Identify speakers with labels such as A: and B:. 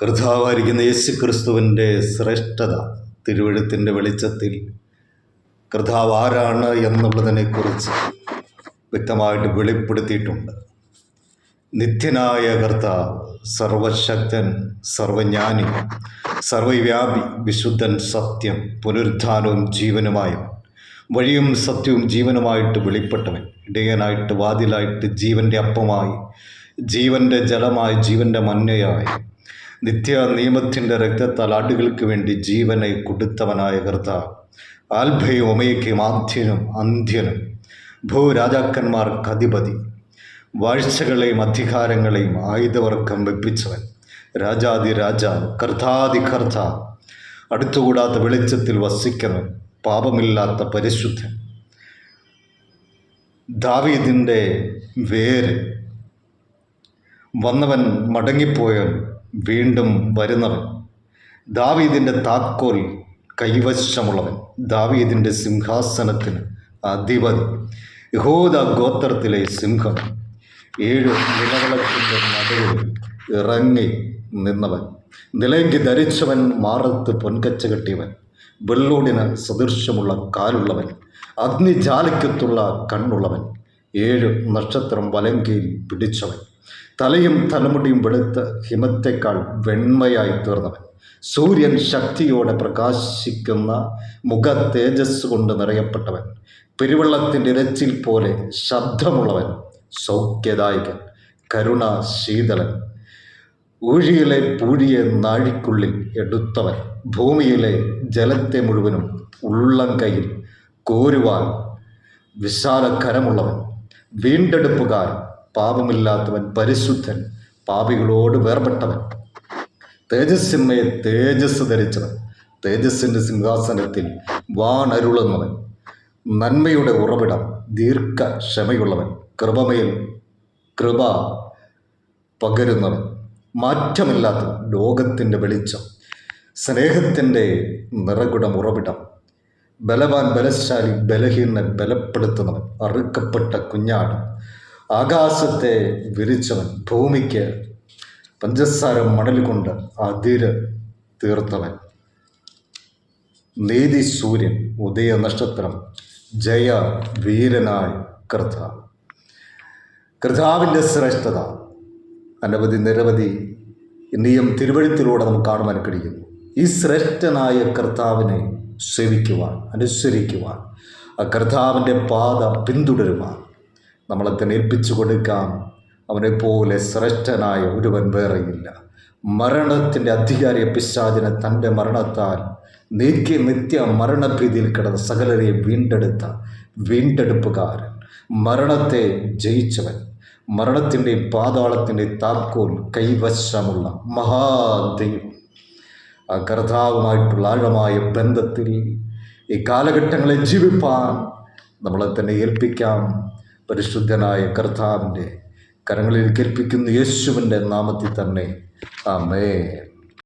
A: കർത്താവായിരിക്കുന്ന യേശു ക്രിസ്തുവിന്റെ ശ്രേഷ്ഠത തിരുവഴുത്തിന്റെ വെളിച്ചത്തിൽ കർത്താവ് ആരാണ് എന്നുള്ളതിനെക്കുറിച്ച് വ്യക്തമായിട്ട് വെളിപ്പെടുത്തിയിട്ടുണ്ട്. നിത്യനായ കർത്താവ് സർവശക്തൻ സർവജ്ഞാനി സർവവ്യാപി വിശുദ്ധൻ സത്യം പുനരുദ്ധാനവും ജീവനുമായും വഴിയും സത്യവും ജീവനുമായിട്ട് വെളിപ്പെട്ടവൻ ഇടയനായിട്ട് വാതിലായിട്ട് ജീവന്റെ അപ്പമായി ജീവന്റെ ജലമായി ജീവന്റെ മഞ്ഞയായി. നിത്യ നിയമത്തിന്റെ രക്തത്താൽ ആടുകൾക്ക് വേണ്ടി ജീവനെ കൊടുത്തവനായ കർത്താവ്. ആൽഭയും ഒമയ്ക്കും ആദ്യനും അന്ത്യനും ഭൂരാജാക്കന്മാർക്ക് അധിപതി. വാഴ്ചകളെയും അധികാരങ്ങളെയും ആയുധവർക്കം വെപ്പിച്ചവൻ. രാജാതി രാജാവ് കർത്താതി കർത്താവ്. അടുത്തുകൂടാത്ത വെളിച്ചത്തിൽ വസിക്കുന്നവൻ പാപമില്ലാത്ത പരിശുദ്ധൻ. ദാവീദിന്റെ വേര് വന്നവൻ മടങ്ങിപ്പോയവൻ വീണ്ടും വരുന്നവൻ. ദാവീദിന്റെ താക്കോൽ കൈവശമുള്ളവൻ. ദാവീദിന്റെ സിംഹാസനത്തിന് അധിപതി. യഹോദ ഗോത്രത്തിലെ സിംഹം. ഏഴ് നിലവളത്തിന്റെ നടുവിൽ ഇറങ്ങി നിന്നവൻ. നിലയ്ക്ക് ധരിച്ചവൻ മാറത്ത് പൊൻകച്ച കെട്ടിയവൻ. വെള്ളോടിന് സദൃശ്യമുള്ള കാലുള്ളവൻ. അഗ്നിജാലിക്കത്തുള്ള കണ്ണുള്ളവൻ. ഏഴ് നക്ഷത്രം വലങ്കയിൽ പിടിച്ചവൻ. തലയും തലമുടിയും വെളുത്ത് ഹിമത്തേക്കാൾ വെണ്മയായി തീർന്നവൻ. സൂര്യൻ ശക്തിയോടെ പ്രകാശിക്കുന്ന മുഖ തേജസ് കൊണ്ട് നിറയപ്പെട്ടവൻ. പെരുവെള്ളത്തിന്റെ ഇരച്ചിൽ പോലെ ശബ്ദമുള്ളവൻ. സൗഖ്യദായകൻ കരുണ ശീതളൻ ഊഴിയിലെ പൂഴിയെ നാഴിക്കുള്ളിൽ എടുത്തവൻ. ഭൂമിയിലെ ജലത്തെ മുഴുവനും ഉള്ളം കയ്യിൽ കോരുവാൻ വിശാലകരമുള്ളവൻ. വീണ്ടെടുപ്പുകാരൻ പാപമില്ലാത്തവൻ പരിശുദ്ധൻ പാപികളോട് വേർപെട്ടവൻ. തേജസ്സിന്മയെ തേജസ് ധരിച്ചവൻ തേജസ്സിന്റെ സിംഹാസനത്തിൽ വാണരുളുന്നവൻ. നന്മയുടെ ഉറവിടം ദീർഘ ക്ഷമയുള്ളവൻ കൃപമേൽ കൃപ പകരുന്നവൻ. മാറ്റമില്ലാത്ത ലോകത്തിന്റെ വെളിച്ചം സ്നേഹത്തിന്റെ നിറകുടം ഉറവിടം. ബലവാൻ ബലശാലി ബലഹീനനെ ബലപ്പെടുത്തുന്നവൻ അറുക്കപ്പെട്ട കുഞ്ഞാട്. ആകാശത്തെ വിരിച്ചവൻ ഭൂമിക്ക് പഞ്ചസാര മണൽ കൊണ്ട് അതിര് തീർത്തവൻ. നീതി സൂര്യൻ ഉദയ നക്ഷത്രം ജയ വീരനായ കർത്താവ് കർത്താവിന്റെ ശ്രേഷ്ഠത. അനവധി നിരവധി നിയം തിരുവഴുത്തിലൂടെ നമുക്ക് കാണുവാൻ കഴിയുന്നു. ഈ ശ്രേഷ്ഠനായ കർത്താവിനെ സേവിക്കുവാൻ അനുസരിക്കുവാൻ ആ കർത്താവിന്റെ പാത പിന്തുടരുവാൻ നമ്മളെ തന്നെ ഏൽപ്പിച്ചു കൊടുക്കാം. പോലെ ശ്രേഷ്ഠനായ ഒരുവൻ വേറെയില്ല. മരണത്തിന്റെ അധികാരിയ പിശാചിനെ തന്റെ മരണത്താൽ നീക്കി നിത്യ മരണഭീതിയിൽ കിടന്ന സകലരെയും വീണ്ടെടുത്ത വീണ്ടെടുപ്പുകാരൻ. മരണത്തെ ജയിച്ചവൻ. മരണത്തിന്റെ പാതാളത്തിന്റെ താക്കോൽ കൈവശമുള്ള മഹാദൈവം. ആ കർത്താവുമായിട്ടുള്ള ആഴമായ ബന്ധത്തിൽ ഈ കാലഘട്ടങ്ങളെ ജീവിപ്പാൻ നമ്മളെ തന്നെ ഏൽപ്പിക്കാം. പരിശുദ്ധനായ കർത്താവിന്റെ കരങ്ങളിൽ കേൾപ്പിക്കുന്ന യേശുവിന്റെ നാമത്തിൽ തന്നെ. ആമേ